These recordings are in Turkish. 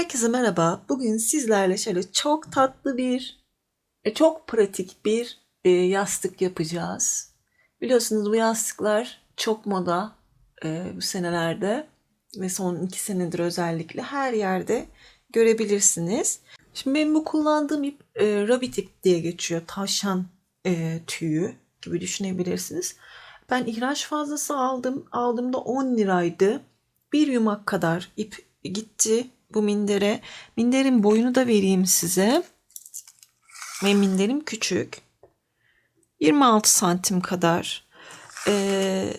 Herkese merhaba. Bugün sizlerle şöyle çok tatlı bir, e, çok pratik bir e, yastık yapacağız. Biliyorsunuz bu yastıklar çok moda e, bu senelerde ve son iki senedir özellikle her yerde görebilirsiniz. Şimdi benim bu kullandığım ip e, rabbit diye geçiyor. Tavşan e, tüyü gibi düşünebilirsiniz. Ben ihraç fazlası aldım. Aldığımda 10 liraydı. Bir yumak kadar ip gitti bu mindere. Minderin boyunu da vereyim size. Ve minderim küçük. 26 santim kadar. Ee,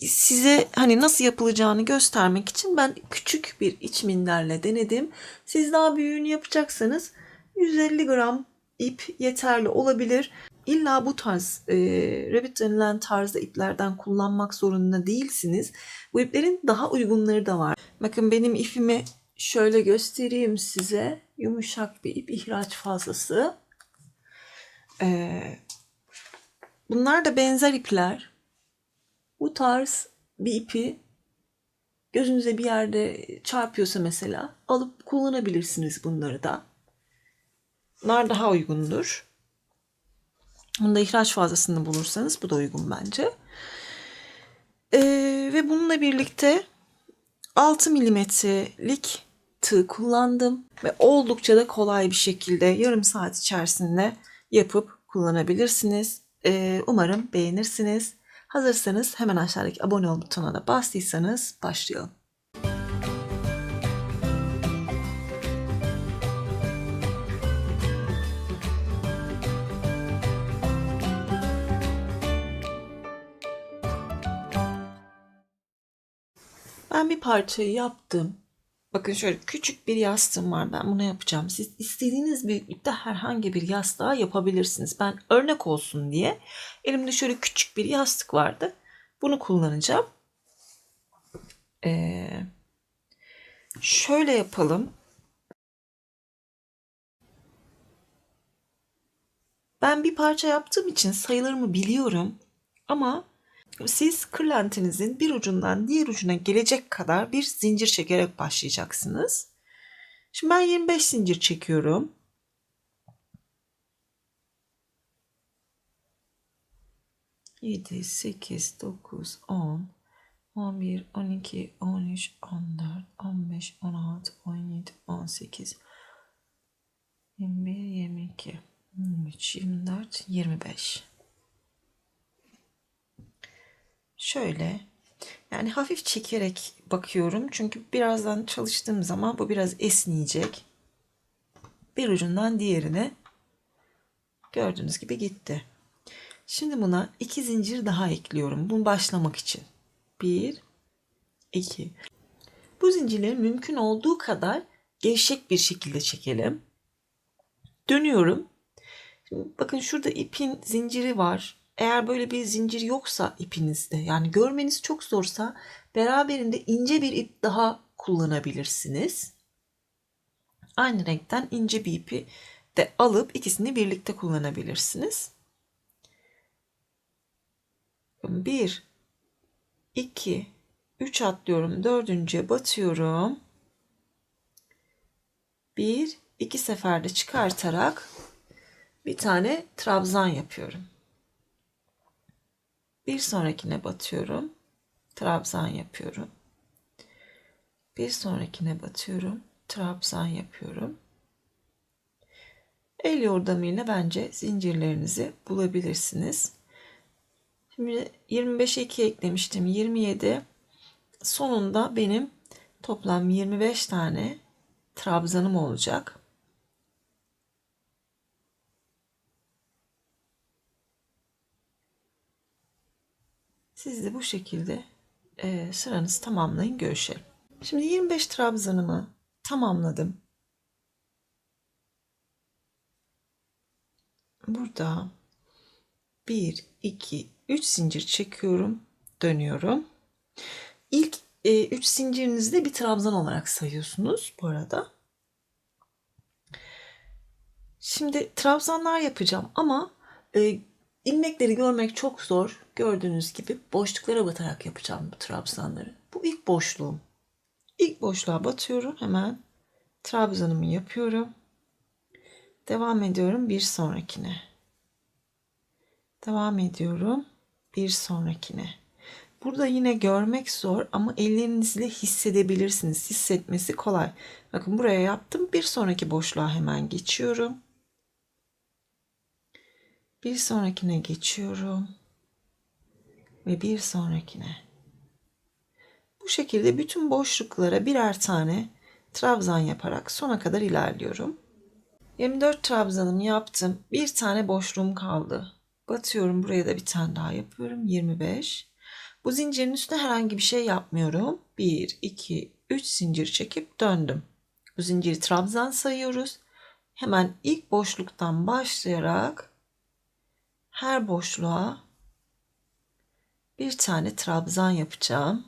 size hani nasıl yapılacağını göstermek için ben küçük bir iç minderle denedim. Siz daha büyüğünü yapacaksanız 150 gram ip yeterli olabilir. İlla bu tarz e, rabbit denilen tarzda iplerden kullanmak zorunda değilsiniz. Bu iplerin daha uygunları da var. Bakın benim ipimi şöyle göstereyim size. Yumuşak bir ip ihraç fazlası. Ee, bunlar da benzer ipler. Bu tarz bir ipi gözünüze bir yerde çarpıyorsa mesela alıp kullanabilirsiniz bunları da. Bunlar daha uygundur. Bunda ihraç fazlasını bulursanız bu da uygun bence. Ee, ve bununla birlikte 6 milimetrelik tığ kullandım ve oldukça da kolay bir şekilde yarım saat içerisinde yapıp kullanabilirsiniz. Ee, umarım beğenirsiniz. Hazırsanız hemen aşağıdaki abone ol butonuna da bastıysanız başlayalım. Ben bir parçayı yaptım. Bakın şöyle küçük bir yastığım var. Ben bunu yapacağım. Siz istediğiniz büyüklükte herhangi bir yastığa yapabilirsiniz. Ben örnek olsun diye elimde şöyle küçük bir yastık vardı. Bunu kullanacağım. Ee, şöyle yapalım. Ben bir parça yaptığım için sayılarımı biliyorum. Ama siz kırlentinizin bir ucundan diğer ucuna gelecek kadar bir zincir çekerek başlayacaksınız. Şimdi ben 25 zincir çekiyorum. Yedi, sekiz, dokuz, on, on bir, on iki, on üç, on dört, on beş, on altı, on yedi, on sekiz, yirmi bir, yirmi iki, yirmi üç, yirmi dört, yirmi beş. Şöyle yani hafif çekerek bakıyorum. Çünkü birazdan çalıştığım zaman bu biraz esneyecek. Bir ucundan diğerine gördüğünüz gibi gitti. Şimdi buna iki zincir daha ekliyorum. Bunu başlamak için. Bir, iki. Bu zincirleri mümkün olduğu kadar gevşek bir şekilde çekelim. Dönüyorum. Bakın şurada ipin zinciri var. Eğer böyle bir zincir yoksa ipinizde yani görmeniz çok zorsa beraberinde ince bir ip daha kullanabilirsiniz. Aynı renkten ince bir ipi de alıp ikisini birlikte kullanabilirsiniz. Bir, iki, üç atlıyorum. Dördüncüye batıyorum. Bir, iki seferde çıkartarak bir tane trabzan yapıyorum. Bir sonrakine batıyorum. Trabzan yapıyorum. Bir sonrakine batıyorum. Trabzan yapıyorum. El yordamıyla bence zincirlerinizi bulabilirsiniz. Şimdi 25'e 2 eklemiştim. 27. Sonunda benim toplam 25 tane trabzanım olacak. Siz de bu şekilde e, sıranızı tamamlayın görüşelim. Şimdi 25 trabzanımı tamamladım. Burada 1, 2, 3 zincir çekiyorum. Dönüyorum. İlk 3 e, zincirinizi de bir trabzan olarak sayıyorsunuz bu arada. Şimdi trabzanlar yapacağım ama e, ilmekleri görmek çok zor. Gördüğünüz gibi boşluklara batarak yapacağım bu trabzanları. Bu ilk boşluğum. İlk boşluğa batıyorum hemen. trabzanımı yapıyorum. Devam ediyorum bir sonrakine. Devam ediyorum bir sonrakine. Burada yine görmek zor ama ellerinizle hissedebilirsiniz. Hissetmesi kolay. Bakın buraya yaptım. Bir sonraki boşluğa hemen geçiyorum. Bir sonrakine geçiyorum. Ve bir sonrakine. Bu şekilde bütün boşluklara birer tane trabzan yaparak sona kadar ilerliyorum. 24 trabzanımı yaptım. Bir tane boşluğum kaldı. Batıyorum. Buraya da bir tane daha yapıyorum. 25. Bu zincirin üstüne herhangi bir şey yapmıyorum. 1, 2, 3 zincir çekip döndüm. Bu zinciri trabzan sayıyoruz. Hemen ilk boşluktan başlayarak her boşluğa bir tane trabzan yapacağım.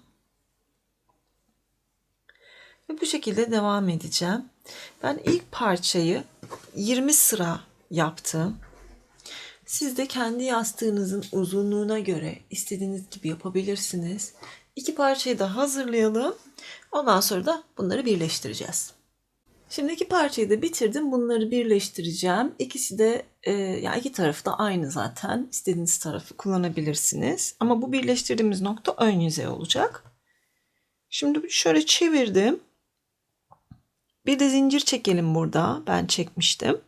Ve bu şekilde devam edeceğim. Ben ilk parçayı 20 sıra yaptım. Siz de kendi yastığınızın uzunluğuna göre istediğiniz gibi yapabilirsiniz. İki parçayı da hazırlayalım. Ondan sonra da bunları birleştireceğiz. Şimdi iki parçayı da bitirdim. Bunları birleştireceğim. İkisi de e, yani iki tarafı da aynı zaten. İstediğiniz tarafı kullanabilirsiniz. Ama bu birleştirdiğimiz nokta ön yüzey olacak. Şimdi şöyle çevirdim. Bir de zincir çekelim burada. Ben çekmiştim.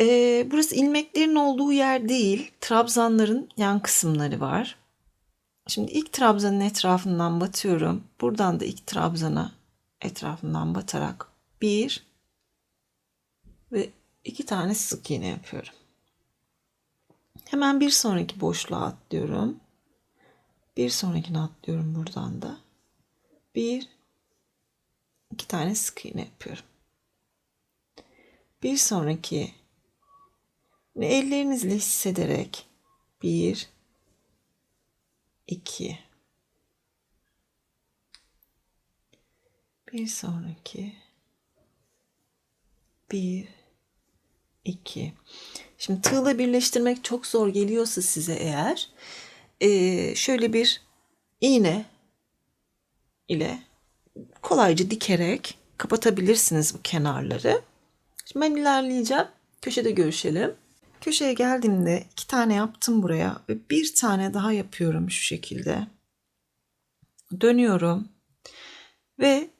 Ee, burası ilmeklerin olduğu yer değil. Trabzanların yan kısımları var. Şimdi ilk trabzanın etrafından batıyorum. Buradan da ilk trabzana etrafından batarak bir ve iki tane sık iğne yapıyorum. Hemen bir sonraki boşluğa atlıyorum. Bir sonrakine atlıyorum buradan da. Bir, iki tane sık iğne yapıyorum. Bir sonraki ellerinizle hissederek bir, iki, bir sonraki bir, iki. Şimdi tığla birleştirmek çok zor geliyorsa size eğer e, şöyle bir iğne ile kolayca dikerek kapatabilirsiniz bu kenarları. Şimdi ben ilerleyeceğim. Köşede görüşelim. Köşeye geldiğimde iki tane yaptım buraya ve bir tane daha yapıyorum şu şekilde. Dönüyorum ve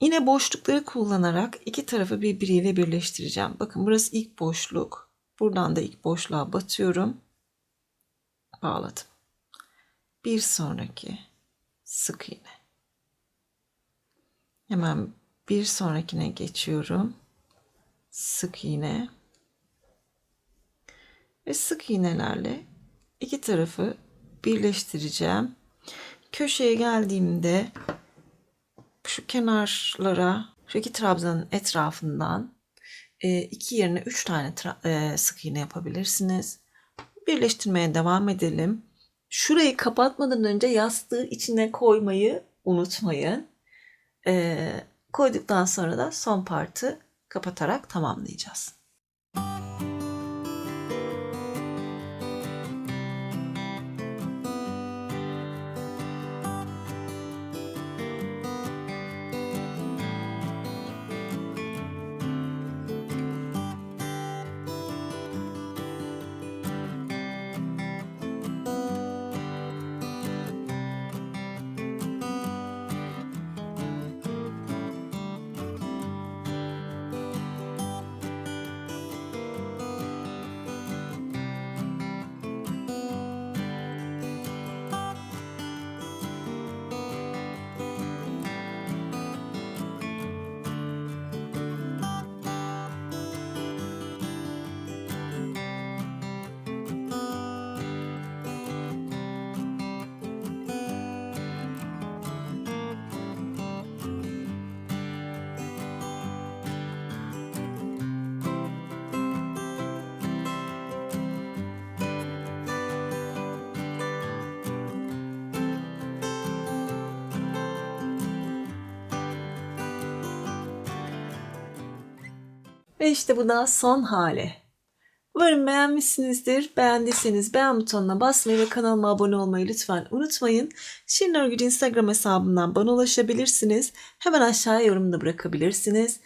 yine boşlukları kullanarak iki tarafı birbiriyle birleştireceğim. Bakın burası ilk boşluk. Buradan da ilk boşluğa batıyorum. Bağladım. Bir sonraki sık iğne. Hemen bir sonrakine geçiyorum. Sık iğne ve sık iğnelerle iki tarafı birleştireceğim. Köşeye geldiğimde şu kenarlara şu iki trabzanın etrafından e, iki yerine üç tane e, sık iğne yapabilirsiniz. Birleştirmeye devam edelim. Şurayı kapatmadan önce yastığı içine koymayı unutmayın. E, koyduktan sonra da son partı kapatarak tamamlayacağız. Ve işte bu da son hali. Umarım beğenmişsinizdir. Beğendiyseniz beğen butonuna basmayı ve kanalıma abone olmayı lütfen unutmayın. Şirin Örgücü Instagram hesabından bana ulaşabilirsiniz. Hemen aşağıya yorumda bırakabilirsiniz.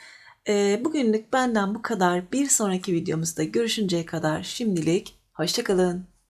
Ee, bugünlük benden bu kadar. Bir sonraki videomuzda görüşünceye kadar şimdilik hoşçakalın.